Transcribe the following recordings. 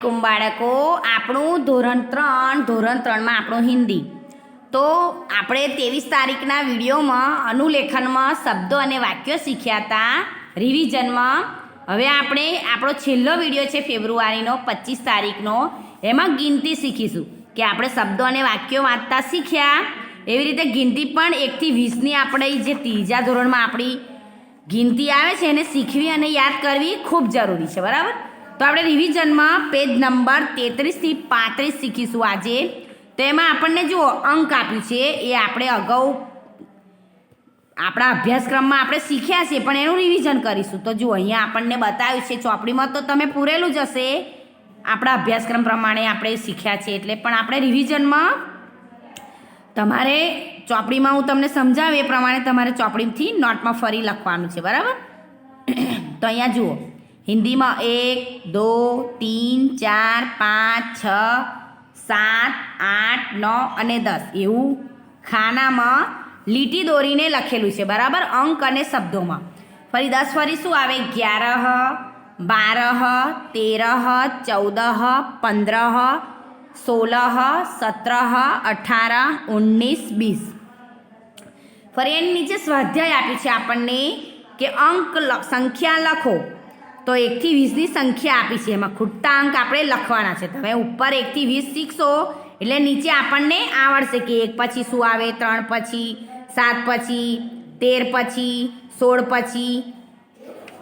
કુમ બાળકો, આપણું ધોરણ ત્રણ, ધોરણ ત્રણમાં આપણું હિન્દી. તો આપણે ત્રેવીસ તારીખના વિડીયોમાં અનુલેખનમાં શબ્દો અને વાક્યો શીખ્યા હતા, રિવિઝનમાં. હવે આપણે આપણો છેલ્લો વીડિયો છે ફેબ્રુઆરીનો, પચીસ તારીખનો. એમાં ગિનતી શીખીશું કે આપણે શબ્દો અને વાક્યો વાંચતા શીખ્યા. એવી રીતે ગિનતી પણ એકથી વીસની આપણે જે ત્રીજા ધોરણમાં આપણી ગિનતી આવે છે એને શીખવી અને યાદ કરવી ખૂબ જરૂરી છે, બરાબર? તો આપણે રિવિઝનમાં પેજ નંબર તેત્રીસથી પાંત્રીસ શીખીશું આજે. તો એમાં આપણને જુઓ, અંક આપ્યું છે. એ આપણે અગાઉ આપણા અભ્યાસક્રમમાં આપણે શીખ્યા છે પણ એનું રિવિઝન કરીશું. તો જુઓ, અહીંયા આપણને બતાવ્યું છે ચોપડીમાં, તો તમે પૂરેલું જ હશે. આપણા અભ્યાસક્રમ પ્રમાણે આપણે શીખ્યા છે એટલે પણ આપણે રિવિઝનમાં તમારે ચોપડીમાં હું તમને સમજાવું, એ પ્રમાણે તમારે ચોપડીથી નોટમાં ફરી લખવાનું છે, બરાબર? તો અહીંયા જુઓ. હિન્દીમાં એક, દો, તીન, ચાર, પાંચ, છ, સાત, આઠ, નવ અને દસ. એવું ખાનામાં લીટી દોરીને લખેલું છે. બરાબર? અંક અને શબ્દોમાં. ફરી દસ, ફરી શું આવે? ગ્યારહ બાર તેરહ ચૌદ પંદર સોલહ સત્રહ, અઠાર, ઓગણીસ બીસ ફરી એની નીચે સ્વાધ્યાય આપ્યું છે આપણને કે અંક સંખ્યા લખો. તો એકથી વીસની સંખ્યા આપી છે. એમાં ખૂટતા અંક આપણે લખવાના છે. તમે ઉપર એકથી વીસ શીખશો, એટલે નીચે આપણને આવડશે કે એક પછી શું આવે? ત્રણ પછી, સાત પછી, તેર પછી, સોળ પછી,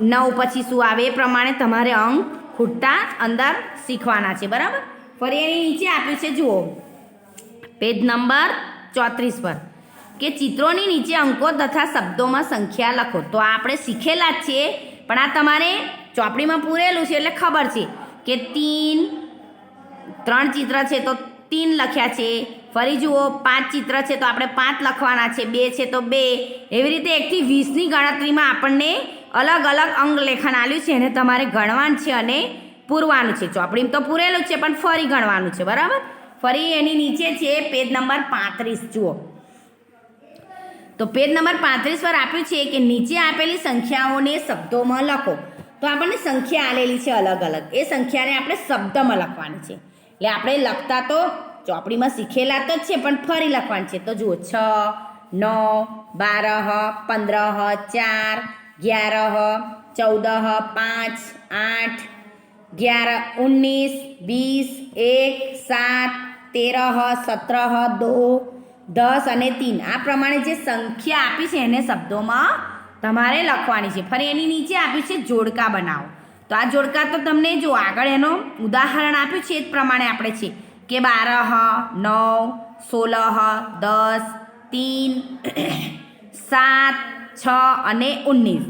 નવ પછી શું આવે? એ પ્રમાણે તમારે અંક ખૂટતા અંદર શીખવાના છે. બરાબર? ફરી એની નીચે આપ્યું છે, જુઓ. પેજ નંબર ચોત્રીસ પર. કે ચિત્રોની નીચે અંકો તથા શબ્દોમાં સંખ્યા લખો. તો આપણે શીખેલા જ છીએ પણ આ તમારે ચોપડીમાં પૂરેલું છે એટલે ખબર છે કે તીન, ત્રણ ચિત્ર છે તો તીન લખ્યા છે. ફરી જુઓ, પાંચ ચિત્ર છે તો આપણે પાંચ લખવાના છે. બે છે તો બે. એવી રીતે એકથી વીસની ગણતરીમાં આપણને અલગ અલગ અંગ લેખન આવ્યું છે. એને તમારે ગણવાનું છે અને પૂરવાનું છે. ચોપડીમાં તો પૂરેલું છે, પણ ફરી ગણવાનું છે. બરાબર? ફરી એની નીચે છે પેજ નંબર પાંત્રીસ, જુઓ. તો પેજ નંબર પાંત્રીસ પર આપ્યું છે કે નીચે આપેલી સંખ્યાઓને શબ્દોમાં લખો. તો આપણને સંખ્યા આલેલી છે અલગ અલગ. એ સંખ્યાને આપણે શબ્દમાં લખવાની છે. એટલે આપણે લખતા તો ચોપડીમાં શીખેલા તો જ છે, પણ ફરી લખવાની છે. તો જુઓ, છ, નવ, બારહ પંદર ચાર અગિયાર ચૌદ પાંચ, આઠ, અગિયાર, ઓગણીસ, વીસ, એક, સાત તેર સત્તર દો, દસ અને તીન. આ પ્રમાણે જે સંખ્યા આપી છે એને શબ્દોમાં તમારે લખવાની છે. ફરી એની નીચે આપ્યું છે જોડકા બનાવો. તો આ જોડકા તો તમને જો આગળ એનો ઉદાહરણ આપ્યું છે એ જ પ્રમાણે આપણે છે કે બારહ, નવ, સોલહ, દસ, તીન, સાત, છ અને ઓગણીસ.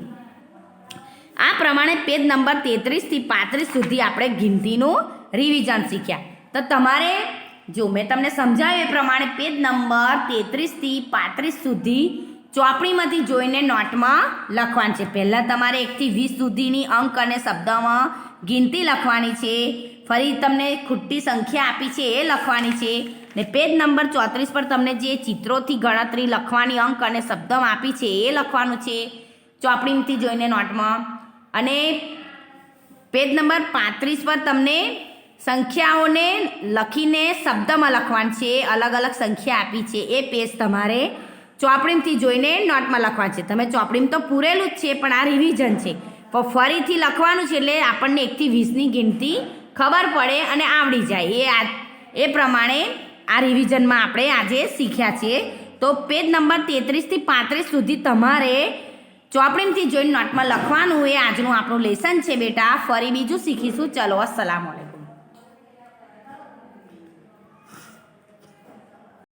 આ પ્રમાણે પેજ નંબર તેત્રીસથી પાંત્રીસ સુધી આપણે ગિનતીનું રિવિઝન શીખ્યા. તો તમારે જો મેં તમને સમજાવ્યું એ પ્રમાણે પેજ નંબર તેત્રીસથી પાંત્રીસ સુધી ચોપડીમાંથી જોઈને નોટમાં લખવાનું છે. પહેલાં તમારે એકથી વીસ સુધીની અંક અને શબ્દમાં ગિનતી લખવાની છે. ફરી તમને ખૂટતી સંખ્યા આપી છે એ લખવાની છે. ને પેજ નંબર ચોત્રીસ પર તમને જે ચિત્રોથી ગણતરી લખવાની અંક અને શબ્દમાં આપી છે એ લખવાનું છે. ચોપડીમાંથી જોઈને નોટમાં. અને પેજ નંબર પાંત્રીસ પર તમને સંખ્યાઓને લખીને શબ્દમાં લખવાનું છે. અલગ અલગ સંખ્યા આપી છે. એ પેજ તમારે ચોપડીમાંથી જોઈને નોટમાં લખવાનું છે. તમે ચોપડીમાં તો પૂરેલું જ છે, પણ આ રિવિઝન છે. પણ ફરીથી લખવાનું છે એટલે આપણને એકથી વીસની ગિનતી ખબર પડે અને આવડી જાય. એ આ, એ પ્રમાણે આ રિવિઝનમાં આપણે આજે શીખ્યા છીએ તો પેજ નંબર તેત્રીસથી પાંત્રીસ સુધી તમારે ચોપડીમાંથી જોઈને નોટમાં લખવાનું એ આજનું આપણું લેસન છે બેટા. ફરી બીજું શીખીશું. ચલો, અસલામ